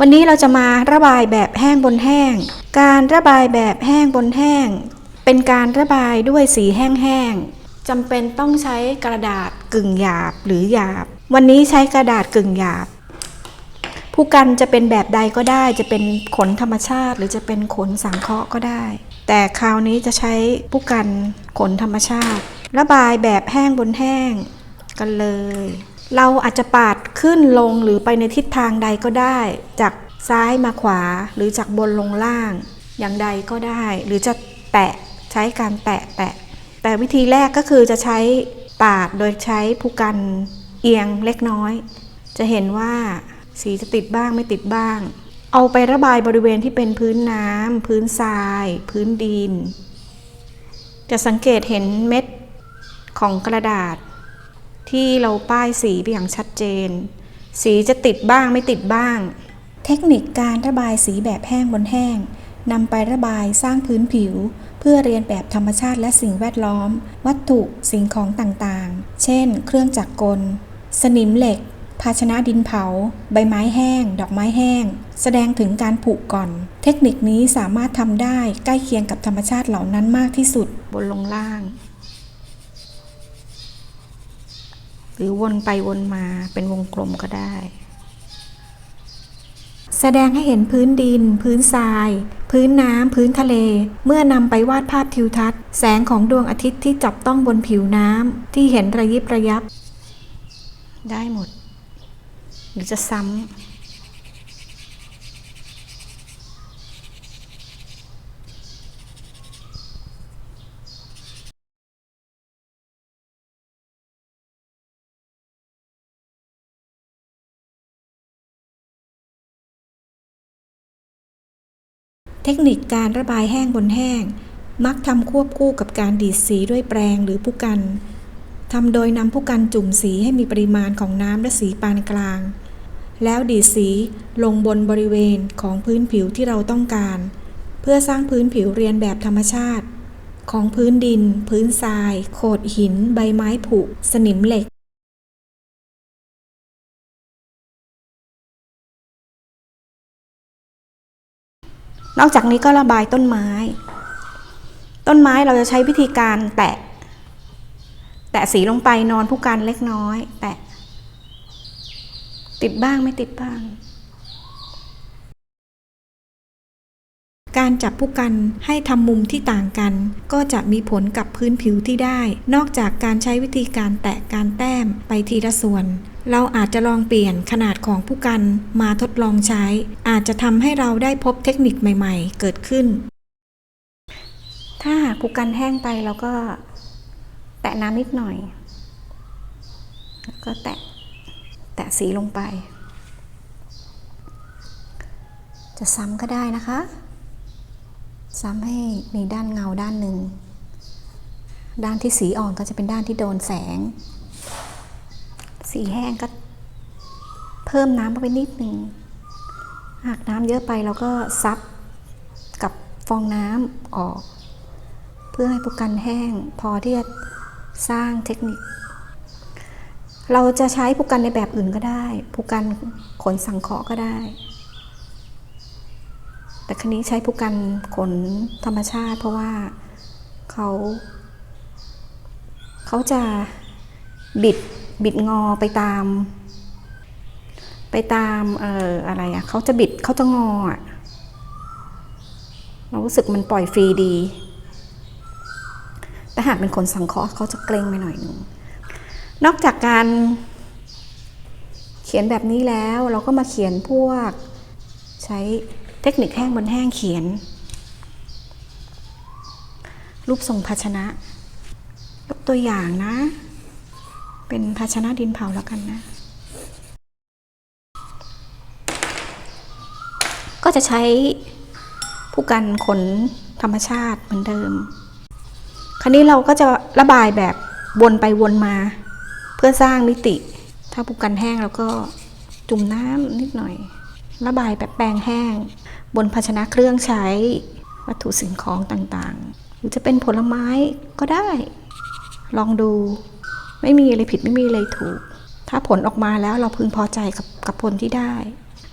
วันนี้เราจะมาระบายแบบแห้งบนแห้ง การระบายแบบแห้งบนแห้ง เป็นการระบายด้วยสีแห้งๆจำเป็นต้องใช้กระดาษกึ่งหยาบหรือหยาบ วันนี้ใช้กระดาษกึ่งหยาบ ผู้กันจะเป็นแบบใดก็ได้ จะเป็นขนธรรมชาติ หรือจะเป็นขนสังเคราะห์ก็ได้ แต่คราวนี้จะใช้ผู้กันขนธรรมชาติ ระบายแบบแห้งบนแห้งกันเลย เราอาจจะปาดขึ้นลงหรือไปในทิศทางใดก็ได้ จากซ้ายมาขวาหรือจากบนลงล่าง อย่างใดก็ได้ หรือจะแตะใช้การแตะแตะ แต่วิธีแรกก็คือจะใช้ปาดโดยใช้ผู้กันเอียงเล็กน้อย จะเห็นว่าสีจะติดบ้างไม่ติดบ้าง เอาไประบายบริเวณที่เป็นพื้นน้ำพื้นทราย พื้นดิน จะสังเกตเห็นเม็ดของกระดาษ ที่เราป้ายสีไปอย่างชัดเจน สีจะติดบ้างไม่ติดบ้าง เทคนิคการระบายสีแบบแห้งบนแห้งนำไประบายสร้างพื้นผิว เพื่อเรียนแบบธรรมชาติและสิ่งแวดล้อม วัตถุสิ่งของต่างๆ เช่น เครื่องจักรกล สนิมเหล็ก ภาชนะดินเผา ใบไม้แห้ง ดอกไม้แห้ง แสดงถึงการผุก่อน เทคนิคนี้สามารถทำได้ใกล้เคียงกับธรรมชาติเหล่านั้นมากที่สุดบนลงล่าง หรือวนไปวนมาเป็นวงกลมก็ได้ แสดงให้เห็นพื้นดิน พื้นทราย พื้นน้ำ พื้นทะเล เมื่อนำไปวาดภาพทิวทัศน์ แสงของดวงอาทิตย์ที่จับต้องบนผิวน้ำที่เห็นระยิบระยับ ได้หมด หรือจะซ้ำ ทคนิคการระบายแห้งบนแห้ง มักทำควบคู่กับการดีดสีด้วยแปรงหรือผู้กันทำโดยนำผู้กันจุ่มสีให้มีปริมาณของน้ำและสีปานกลาง แล้วดีดสีลงบนบริเวณของพื้นผิวที่เราต้องการ เพื่อสร้างพื้นผิวเรียนแบบธรรมชาติ ของพื้นดิน พื้นทราย โขดหิน ใบไม้ผุ สนิมเหล็ก นอกจากนี้ก็ระบายต้นไม้ ต้นไม้เราจะใช้วิธีการแตะ แตะสีลงไปนอนผู้กันเล็กน้อย แตะ ติดบ้างไม่ติดบ้าง การจับผู้กันให้ทำมุมที่ต่างกัน ก็จะมีผลกับพื้นผิวที่ได้ นอกจากการใช้วิธีการแตะการแต้มไปทีละส่วน เราอาจจะลองเปลี่ยนขนาดของผู้กันมาทดลองใช้ อาจจะทำให้เราได้พบเทคนิคใหม่ ๆ เกิดขึ้น ถ้าผู้กันแห้งไปเราก็แตะน้ำนิดหน่อย แล้วก็แตะแตะสีลงไป จะซ้ำก็ได้นะคะ ซ้ำให้มีด้านเงาด้านหนึ่ง ด้านที่สีอ่อนก็จะเป็นด้านที่โดนแสง สีแห้งก็ เพิ่มน้ำเข้าไปนิดหนึ่งหากน้ำเยอะไปเราก็ซับกับฟองน้ำออก เพื่อให้ผู้กันแห้งพอที่จะสร้างเทคนิค เราจะใช้ผู้กันในแบบอื่นก็ได้ ผู้กันขนสังเคราะห์ก็ได้ แต่ครั้นี้ใช้ผู้กันขนธรรมชาติ เพราะว่าเขา เขาจะบิด บิดงอไปตาม ไปตามเอ่ออะไรอะเขาจะบิดเขาจะงออะเรารู้สึกมันปล่อยฟรีดี แต่หากเป็นคนสังเคราะห์เขาจะเกรงไปหน่อยหนึ่ง นอกจากการเขียนแบบนี้แล้วเราก็มาเขียนพวกใช้เทคนิคแห้งบนแห้งเขียน รูปทรงภาชนะ ยกตัวอย่างนะ เป็นภาชนะดินเผาแล้วกันนะ ก็จะใช้ผู้กันขนธรรมชาติเหมือนเดิม คราวนี้เราก็จะระบายแบบวนไปวนมา เพื่อสร้างมิติ ถ้าผู้กันแห้งแล้วก็จุ่มน้ำนิดหน่อย ระบายแบบแปรงแห้ง บนภาชนะเครื่องใช้วัตถุสิ่งของต่างๆ หรือจะเป็นผลไม้ก็ได้ ลองดู ไม่มีอะไรผิดไม่มีอะไรถูก ถ้าผลออกมาแล้วเราพึงพอใจกับกับผลที่ได้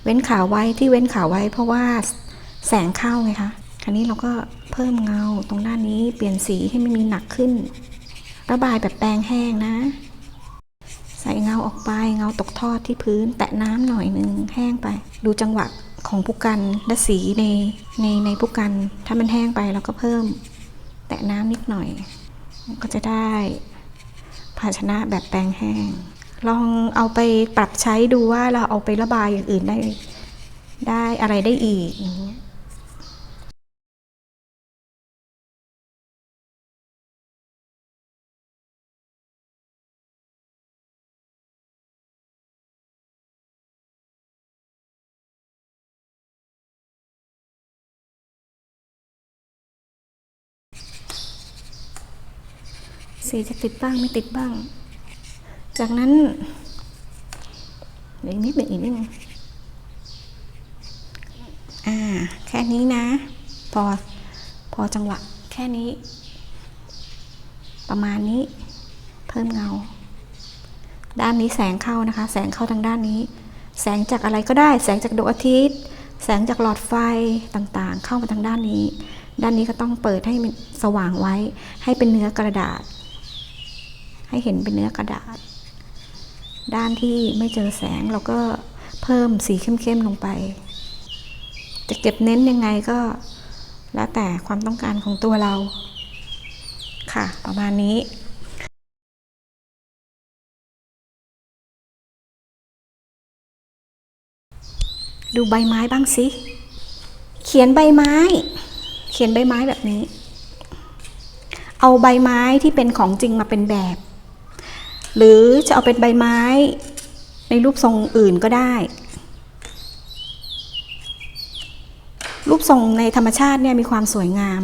เว้นขาไว้ที่เว้นขาไว้ เพราะว่าแสงเข้าไงคะคราวนี้เราก็เพิ่มเงาตรงด้านนี้เปลี่ยนสีให้มันมีหนักขึ้น ระบายแบบแปรงแห้งนะ ใส่เงาออกไปเงาตกทอดที่พื้น แตะน้ำหน่อยหนึ่งแห้งไป ดูจังหวะของผู้กันและสีในในในผู้กัน ถ้ามันแห้งไปเราก็เพิ่ม แตะน้ำนิดหน่อย ก็จะได้ ภาชนะแบบแปลงแห้ง ลองเอาไปปรับใช้ดูว่าเราเอาไประบายอย่างอื่นได้ ได้อะไรได้อีกอย่างเงี้ย สีจะติดบ้างไม่ติดบ้าง จากนั้นอีกนิดหนึ่งอีกนิดหนึ่งอ่า แค่นี้นะ พอ พอจังหวะ แค่นี้ ประมาณนี้ เพิ่มเงา ด้านนี้แสงเข้านะคะ แสงเข้าทางด้านนี้ แสงจากอะไรก็ได้ แสงจากดวงอาทิตย์ แสงจากหลอดไฟต่างๆ เข้ามาทางด้านนี้ ด้านนี้ก็ต้องเปิดให้สว่างไว้ ให้เป็นเนื้อกระดาษ ให้เห็นเป็นเนื้อกระดาษ ด้านที่ไม่เจอแสงเราก็เพิ่มสีเข้มๆลงไป จะเก็บเน้นยังไงก็ แล้วแต่ความต้องการของตัวเรา ค่ะ ประมาณนี้ดูใบไม้บ้างสิ เขียนใบไม้ เขียนใบไม้แบบนี้ เอาใบไม้ที่เป็นของจริงมาเป็นแบบ หรือจะเอาเป็นใบไม้ในรูปทรงอื่นก็ได้ รูปทรงในธรรมชาติเนี่ยมีความสวยงาม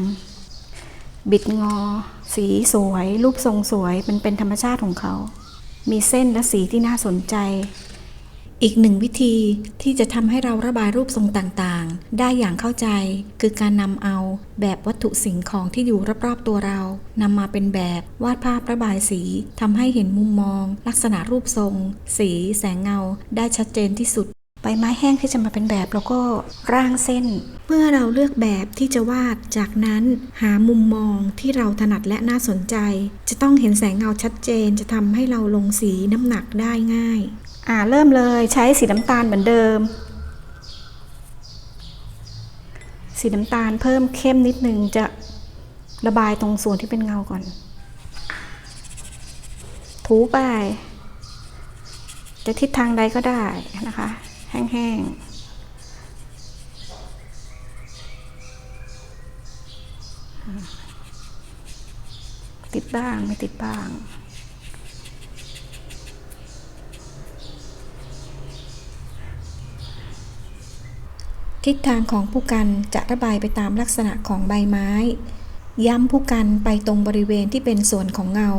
บิดงอ สีสวย รูปทรงสวยเป็นเป็นธรรมชาติของเขา มีเส้นและสีที่น่าสนใจ อีกหนึ่งวิธีที่จะทำให้เราระบายรูปทรงต่างๆ ได้อย่างเข้าใจ คือการนำเอาแบบวัตถุสิ่งของที่อยู่รอบๆตัวเรานำมาเป็นแบบวาดภาพระบายสีทำให้เห็นมุมมอง ลักษณะรูปทรง สี แสงเงา ได้ชัดเจนที่สุดใบไม้แห้งที่จะมาเป็นแบบเราก็ร่างเส้น เมื่อเราเลือกแบบที่จะวาดจากนั้นหามุมมองที่เราถนัดและน่าสนใจ จะต้องเห็นแสงเงาชัดเจนจะทำให้เราลงสีน้ำหนักได้ง่าย อ่าเริ่มเลยใช้สีน้ำตาลเหมือนเดิม สีน้ำตาลเพิ่มเข้มนิดนึงจะระบายตรงส่วนที่เป็นเงาก่อน ถูไปจะทิศทางใดก็ได้นะคะ แห้งๆติดบ้าง ไม่ติดบ้าง ทิศทางของผู้กันจะระบายไปตามลักษณะของใบไม้ ย้ำผู้กันไปตรงบริเวณที่เป็นส่วนของเงา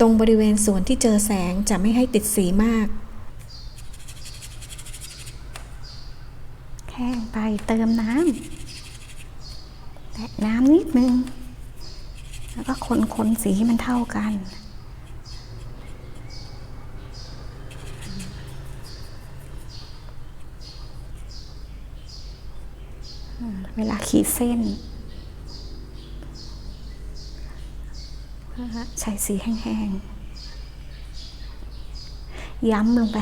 ตรงบริเวณส่วนที่เจอแสงจะไม่ให้ติดสีมากแห้งไปเติมน้ำแตะน้ำนิดนึง แล้วก็คนคนสีให้มันเท่ากัน เวลาขีดเส้นนะคะใช้สีแห้งๆ ย้ำลงไป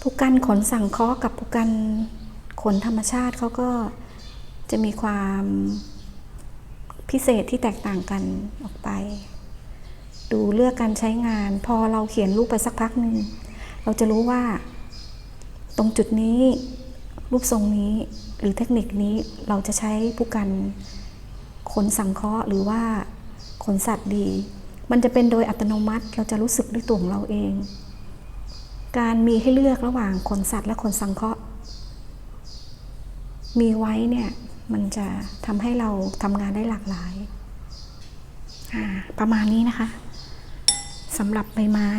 ผู้กันขนสั่งเคาะกับผู้กัน ขนธรรมชาติเขาก็จะมีความพิเศษที่แตกต่างกันออกไป ดูเลือกการใช้งาน พอเราเขียนรูปไปสักพักหนึ่งเราจะรู้ว่า ตรงจุดนี้ รูปทรงนี้หรือเทคนิคนี้เราจะใช้ผู้กันขนสังเคราะห์หรือว่าขนสัตว์ดี มันจะเป็นโดยอัตโนมัติเราจะรู้สึกด้วยตัวของเราเอง การมีให้เลือกระหว่างขนสัตว์และขนสังเคราะห์ มีไว้เนี่ยมันจะทำให้เราทำงานได้หลากหลายประมาณนี้นะคะสำหรับใบไม้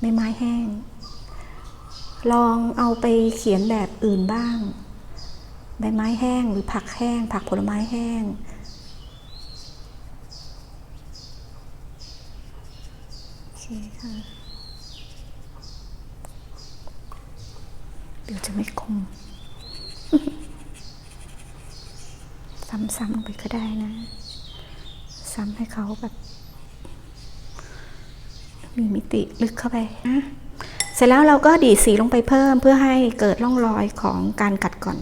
ใบไม้แห้ง ลองเอาไปเขียนแบบอื่นบ้าง ใบไม้แห้งหรือผักแห้ง ผักผลไม้แห้ง โอเคค่ะ เดี๋ยวจะไม่คม ซ้ำๆลงไปก็ได้นะ ซ้ำให้เขาแบบ มีมิติลึกเข้าไปนะเสร็จแล้วเราก็ดีดสีลงไปเพิ่มเพื่อให้เกิดร่องรอยของการกัดก่อน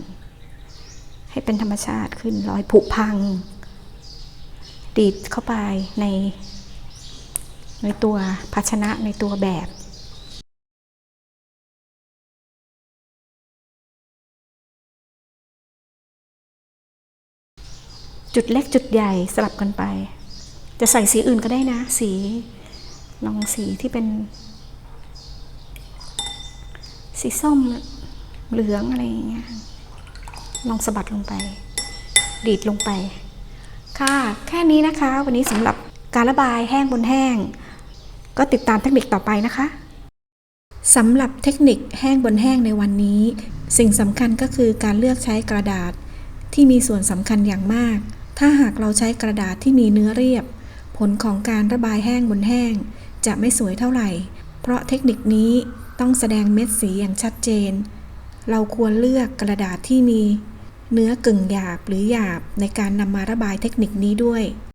ให้เป็นธรรมชาติขึ้นรอยผุพัง ดีดเข้าไปใน ในตัวภาชนะในตัวแบบ จุดเล็กจุดใหญ่สลับกันไป จะใส่สีอื่นก็ได้นะ สีลองสีที่เป็น สีส้มเหลืองอะไรอย่างเงี้ยลองสะบัดลงไป ดีดลงไป ค่ะแค่นี้นะคะ วันนี้สำหรับการระบายแห้งบนแห้ง ก็ติดตามเทคนิคต่อไปนะคะสำหรับเทคนิคแห้งบนแห้งในวันนี้ สิ่งสำคัญก็คือการเลือกใช้กระดาษที่มีส่วนสำคัญอย่างมาก ถ้าหากเราใช้กระดาษที่มีเนื้อเรียบ ผลของการระบายแห้งบนแห้ง จะไม่สวยเท่าไหร่ เพราะเทคนิคนี้ต้องแสดงเม็ดสีอย่างชัดเจน เราควรเลือกกระดาษที่มี เนื้อกึ่งหยาบหรือหยาบในการนำมาระบายเทคนิคนี้ด้วย